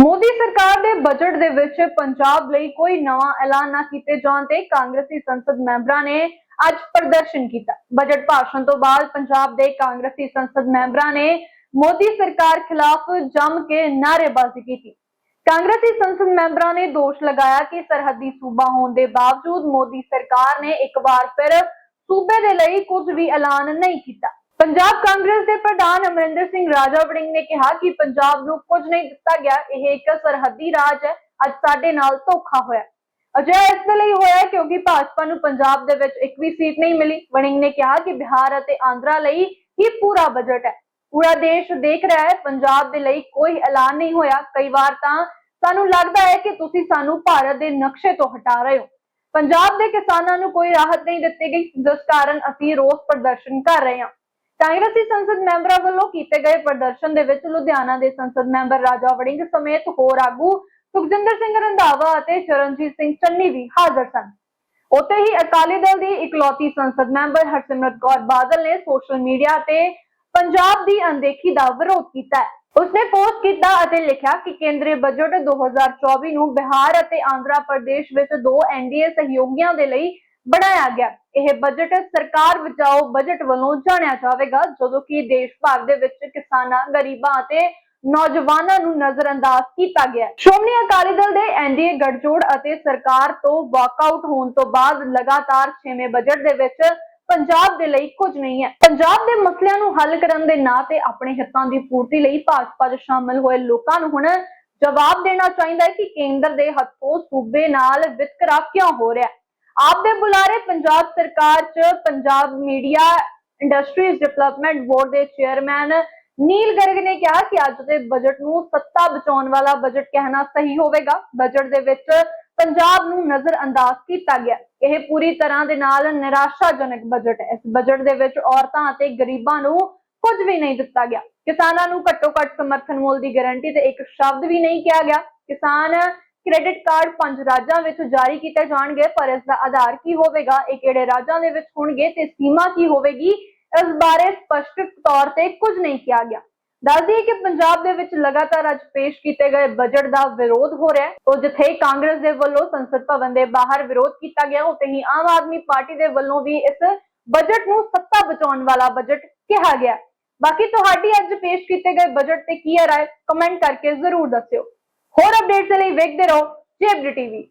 ਮੋਦੀ ਸਰਕਾਰ ਦੇ ਬਜਟ ਦੇ ਵਿੱਚ ਪੰਜਾਬ ਲਈ ਕੋਈ ਨਵਾਂ ਐਲਾਨ ਨਾ ਕੀਤੇ ਜਾਣ ਤੇ ਕਾਂਗਰਸੀ ਸੰਸਦ ਮੈਂਬਰਾਂ ਨੇ ਅੱਜ ਪ੍ਰਦਰਸ਼ਨ ਕੀਤਾ। ਬਜਟ ਭਾਸ਼ਣ ਤੋਂ ਬਾਅਦ ਪੰਜਾਬ ਦੇ ਕਾਂਗਰਸੀ ਸੰਸਦ ਮੈਂਬਰਾਂ ਨੇ ਮੋਦੀ ਸਰਕਾਰ ਖਿਲਾਫ ਜੰਮ ਕੇ ਨਾਅਰੇਬਾਜ਼ੀ ਕੀਤੀ। ਕਾਂਗਰਸੀ ਸੰਸਦ ਮੈਂਬਰਾਂ ਨੇ ਦੋਸ਼ ਲਗਾਇਆ ਕਿ ਸਰਹੱਦੀ ਸੂਬਾ ਹੋਣ ਦੇ ਬਾਵਜੂਦ ਮੋਦੀ ਸਰਕਾਰ ਨੇ ਇੱਕ ਵਾਰ ਫਿਰ ਸੂਬੇ ਦੇ ਲਈ ਕੁਝ ਵੀ ਐਲਾਨ ਨਹੀਂ ਕੀਤਾ। ਪੰਜਾਬ ਕਾਂਗਰਸ ਦੇ ਪ੍ਰਧਾਨ ਅਮਰਿੰਦਰ ਸਿੰਘ ਰਾਜਾ ਵੜਿੰਗ ਨੇ ਕਿਹਾ ਕਿ ਪੰਜਾਬ ਨੂੰ ਕੁਝ ਨਹੀਂ ਦਿੱਤਾ ਗਿਆ, ਇਹ ਇੱਕ ਸਰਹੱਦੀ ਰਾਜ ਹੈ, ਅੱਜ ਸਾਡੇ ਨਾਲ ਧੋਖਾ ਹੋਇਆ। ਅਜਿਹਾ ਇਸ ਲਈ ਹੋਇਆ ਕਿਉਂਕਿ ਭਾਜਪਾ ਨੂੰ ਪੰਜਾਬ ਦੇ ਵਿੱਚ ਇੱਕ ਵੀ ਸੀਟ ਨਹੀਂ ਮਿਲੀ। ਵੜਿੰਗ ਨੇ ਕਿਹਾ ਕਿ ਬਿਹਾਰ ਅਤੇ ਆਂਧਰਾ ਲਈ ਹੀ ਪੂਰਾ ਬਜਟ ਹੈ। ਪੂਰਾ ਦੇਸ਼ ਦੇਖ ਰਿਹਾ ਹੈ, ਪੰਜਾਬ ਦੇ ਲਈ ਕੋਈ ਐਲਾਨ ਨਹੀਂ ਹੋਇਆ। ਕਈ ਵਾਰ ਤਾਂ ਸਾਨੂੰ ਲੱਗਦਾ ਹੈ ਕਿ ਤੁਸੀਂ ਸਾਨੂੰ ਭਾਰਤ ਦੇ ਨਕਸ਼ੇ ਤੋਂ ਹਟਾ ਰਹੇ ਹੋ। ਪੰਜਾਬ ਦੇ ਕਿਸਾਨਾਂ ਨੂੰ ਕੋਈ ਰਾਹਤ ਨਹੀਂ ਦਿੱਤੀ ਗਈ। ਜਿਸ ਕਾਰਨ ਅਸੀਂ ਰੋਸ ਪ੍ਰਦਰਸ਼ਨ ਕਰ ਰਹੇ ਹਾਂ। ਕਾਂਗਰਸੀ ਸੰਸਦ ਮੈਂਬਰਾਂ ਵੱਲੋਂ ਕੀਤੇ ਗਏ ਪ੍ਰਦਰਸ਼ਨ ਦੇ ਵਿੱਚ ਲੁਧਿਆਣਾ ਦੇ ਸੰਸਦ ਮੈਂਬਰ ਰਾਜਾ ਵੜਿੰਗ ਸਮੇਤ ਹੋਰ ਆਗੂ ਸੁਖਜਿੰਦਰ ਸਿੰਘ ਰੰਧਾਵਾ ਅਤੇ ਚਰਨਜੀਤ ਸਿੰਘ ਚੰਨੀ ਵੀ ਹਾਜ਼ਰ ਸਨ। ਉੱਥੇ ਹੀ ਅਕਾਲੀ ਦਲ ਦੀ ਇਕਲੌਤੀ ਸੰਸਦ ਮੈਂਬਰ ਹਰਸਿਮਰਤ ਕੌਰ ਬਾਦਲ ਨੇ ਸੋਸ਼ਲ ਮੀਡੀਆ ਤੇ ਪੰਜਾਬ ਦੀ ਅਣਦੇਖੀ ਦਾ ਵਿਰੋਧ ਕੀਤਾ ਉਸਨੇ ਪੋਸਟ ਕੀਤਾ ਅਤੇ ਲਿਖਿਆ ਕਿ ਕੇਂਦਰੀ ਬਜਟ 2024 ਨੂੰ ਬਿਹਾਰ ਅਤੇ ਆਂਧਰਾ ਪ੍ਰਦੇਸ਼ ਵਿੱਚ ਦੋ ਐਨਡੀਏ ਸਹਿਯੋਗੀਆਂ ਦੇ ਲਈ ਬਣਾਇਆ ਗਿਆ। ਇਹ ਬਜਟ ਸਰਕਾਰ ਬਚਾਓ ਬਜਟ ਵੱਲੋਂ ਜਾਣਿਆ ਜਾਵੇਗਾ, ਜਦੋਂ ਕਿ ਦੇਸ਼ ਭਰ ਦੇ ਵਿੱਚ ਕਿਸਾਨਾਂ, ਗਰੀਬਾਂ ਅਤੇ ਨੌਜਵਾਨਾਂ ਨੂੰ ਨਜ਼ਰਅੰਦਾਜ਼ ਕੀਤਾ ਗਿਆ ਸ਼੍ਰੋਮਣੀ ਅਕਾਲੀ ਦਲ ਦੇ ਐਨਡੀਏ ਗੱਠਜੋੜ ਅਤੇ ਸਰਕਾਰ ਤੋਂ ਵਾਕਆਊਟ ਹੋਣ ਤੋਂ ਬਾਅਦ ਲਗਾਤਾਰ 6ਵੇਂ ਬਜਟ ਦੇ ਵਿੱਚ ਪੰਜਾਬ ਦੇ ਲਈ ਕੁਝ ਨਹੀਂ ਹੈ। ਪੰਜਾਬ ਦੇ ਮਸਲਿਆਂ ਨੂੰ ਹੱਲ ਕਰਨ ਦੇ ਨਾਂ ਤੇ ਆਪਣੇ ਹਿੱਤਾਂ ਦੀ ਪੂਰਤੀ ਲਈ ਭਾਜਪਾ 'ਚ ਸ਼ਾਮਲ ਹੋਏ ਲੋਕਾਂ ਨੂੰ ਹੁਣ ਜਵਾਬ ਦੇਣਾ ਚਾਹੀਦਾ ਹੈ ਕਿ ਕੇਂਦਰ ਦੇ ਹੱਥੋਂ ਸੂਬੇ ਨਾਲ ਵਿਤਕਰਾ ਕਿਉਂ ਹੋ ਰਿਹਾ ਹੈ। ਆਪ ਦੇ ਬੁਲਾਰੇ ਪੰਜਾਬ ਸਰਕਾਰ 'ਚ Punjab media industries development board ਦੇ ਚੇਅਰਮੈਨ ਨੀਲ ਗਰਗ ਨੇ ਕਿਹਾ ਕਿ ਅੱਜ ਦੇ ਬਜਟ ਨੂੰ ਸੱਤਾ ਬਚਾਉਣ ਵਾਲਾ ਬਜਟ ਕਹਿਣਾ ਸਹੀ ਹੋਵੇਗਾ। ਬਜਟ ਦੇ ਵਿੱਚ ਪੰਜਾਬ ਨੂੰ ਨਜ਼ਰ ਅੰਦਾਜ਼ ਕੀਤਾ ਗਿਆ। ਇਹ ਪੂਰੀ ਤਰ੍ਹਾਂ ਦੇ ਨਾਲ ਨਿਰਾਸ਼ਾਜਨਕ ਬਜਟ ਹੈ। ਇਸ ਬਜਟ ਦੇ ਵਿੱਚ ਔਰਤਾਂ ਅਤੇ ਗਰੀਬਾਂ ਨੂੰ ਕੁਝ ਵੀ ਨਹੀਂ ਦਿੱਤਾ ਗਿਆ। ਕਿਸਾਨਾਂ ਨੂੰ ਘੱਟੋ ਘੱਟ ਸਮਰਥਨ ਮੁੱਲ ਦੀ ਗਾਰੰਟੀ ਤੇ ਇੱਕ ਸ਼ਬਦ ਵੀ ਨਹੀਂ ਕਿਹਾ ਗਿਆ। ਕਿਸਾਨ ਕ੍ਰੈਡਿਟ ਕਾਰਡ ਪੰਜ ਰਾਜਾਂ ਵਿੱਚ ਜਾਰੀ ਕੀਤੇ ਜਾਣਗੇ, ਪਰ ਇਸ ਦਾ ਆਧਾਰ ਕੀ ਹੋਵੇਗਾ? ਇਹ ਕਿਹੜੇ ਰਾਜਾਂ ਦੇ ਵਿੱਚ ਹੋਣਗੇ ਤੇ ਸੀਮਾ ਕੀ ਹੋਵੇਗੀ? ਇਸ ਬਾਰੇ ਸਪਸ਼ਟ ਤੌਰ ਤੇ ਕੁਝ ਨਹੀਂ ਕਿਹਾ ਗਿਆ। ਦੱਸ ਦਈਏ ਕਿ ਪੰਜਾਬ ਦੇ ਵਿੱਚ ਲਗਾਤਾਰ ਅੱਜ ਪੇਸ਼ ਕੀਤੇ ਗਏ ਬਜਟ ਦਾ ਵਿਰੋਧ ਹੋ ਰਿਹਾ ਹੈ। ਉਹ ਜਿੱਥੇ ਕਾਂਗਰਸ ਦੇ ਵੱਲੋਂ ਸੰਸਦ ਭਵਨ ਦੇ ਬਾਹਰ ਵਿਰੋਧ ਕੀਤਾ ਗਿਆ, ਉੱਥੇ ਹੀ ਆਮ ਆਦਮੀ ਪਾਰਟੀ ਦੇ ਵੱਲੋਂ ਵੀ ਇਸ ਬਜਟ ਨੂੰ ਸੱਤਾ ਬਚਾਉਣ ਵਾਲਾ ਬਜਟ ਕਿਹਾ ਗਿਆ ਬਾਕੀ ਤੁਹਾਡੀ ਅੱਜ ਪੇਸ਼ ਕੀਤੇ ਗਏ ਬਜਟ ਤੇ ਕੀ ਰਾਏ? ਕਮੈਂਟ ਕਰਕੇ ਜ਼ਰੂਰ ਦੱਸਿਓ। ਹੋਰ ਅਪਡੇਟਸ ਲਈ ਵੇਖਦੇ ਰਹੋ ਜੇਬਰੀ ਟੀਵੀ।